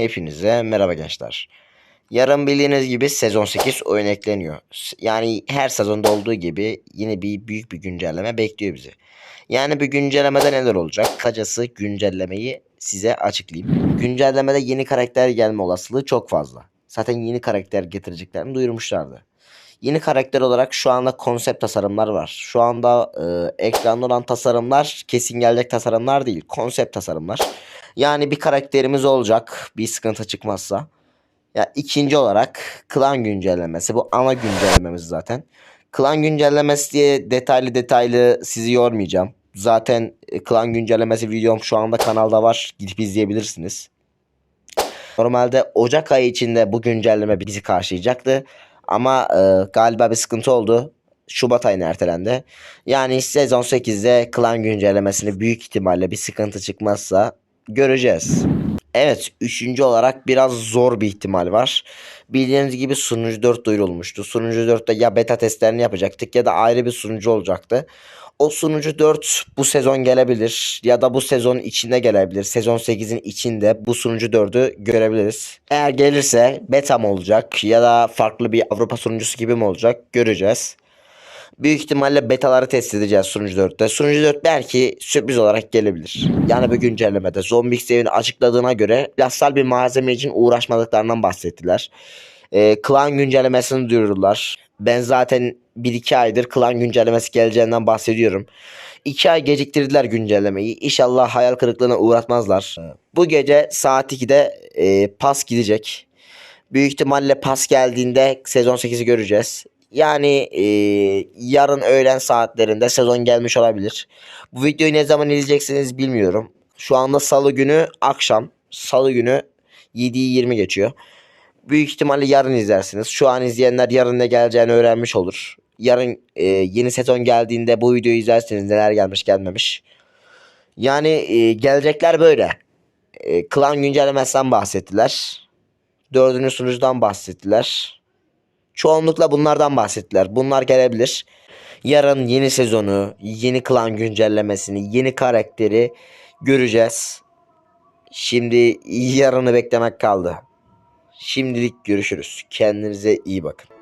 Hepinize merhaba gençler. Yarın bildiğiniz gibi sezon 8 oyun ekleniyor. Yani her sezonda olduğu gibi yine bir büyük bir güncelleme bekliyor bizi. Yani bir güncellemede neler olacak? Kısacası güncellemeyi size açıklayayım. Güncellemede yeni karakter gelme olasılığı çok fazla. Zaten yeni karakter getireceklerini duyurmuşlardı. Yeni karakter olarak şu anda konsept tasarımlar var. Şu anda e, ekranda olan tasarımlar kesin gelecek tasarımlar değil. Konsept tasarımlar. Yani bir karakterimiz olacak bir sıkıntı çıkmazsa. Ya ikinci olarak klan güncellemesi. Bu ana güncellememiz zaten. Klan güncellemesi diye detaylı detaylı sizi yormayacağım. Zaten e, klan güncellemesi videom şu anda kanalda var. Gidip izleyebilirsiniz. Normalde Ocak ayı içinde bu güncelleme bizi karşılayacaktı. Ama e, galiba bir sıkıntı oldu. Şubat ayına ertelendi. Yani sezon 8'de klan güncellemesini büyük ihtimalle bir sıkıntı çıkmazsa göreceğiz. Evet, üçüncü olarak biraz zor bir ihtimal var. Bildiğiniz gibi sunucu 4 duyurulmuştu. Sunucu 4'te ya beta testlerini yapacaktık ya da ayrı bir sunucu olacaktı. O sunucu 4 bu sezon gelebilir ya da bu sezon içinde gelebilir. Sezon 8'in içinde bu sunucu 4'ü görebiliriz. Eğer gelirse beta mı olacak ya da farklı bir Avrupa sunucusu gibi mi olacak göreceğiz. Büyük ihtimalle betaları test edeceğiz sunucu 4'te. Sunucu 4 belki sürpriz olarak gelebilir. Yani bir güncellemede Zombix evini açıkladığına göre ilaçsal bir malzeme için uğraşmadıklarından bahsettiler. Ee, klan güncellemesini duyurdular. Ben zaten 1-2 aydır klan güncellemesi geleceğinden bahsediyorum. 2 ay geciktirdiler güncellemeyi. İnşallah hayal kırıklığına uğratmazlar. Bu gece saat 2'de e, pas gidecek. Büyük ihtimalle pas geldiğinde sezon 8'i göreceğiz. Yani e, yarın öğlen saatlerinde sezon gelmiş olabilir. Bu videoyu ne zaman izleyeceksiniz bilmiyorum. Şu anda salı günü akşam. Salı günü 7'yi 20 geçiyor. Büyük ihtimalle yarın izlersiniz. Şu an izleyenler yarın ne geleceğini öğrenmiş olur. Yarın e, yeni sezon geldiğinde bu videoyu izlersiniz neler gelmiş gelmemiş. Yani e, gelecekler böyle. E, klan güncellemesinden bahsettiler. Dördüncü sunucudan bahsettiler. Çoğunlukla bunlardan bahsettiler. Bunlar gelebilir. Yarın yeni sezonu, yeni klan güncellemesini, yeni karakteri göreceğiz. Şimdi yarını beklemek kaldı. Şimdilik görüşürüz. Kendinize iyi bakın.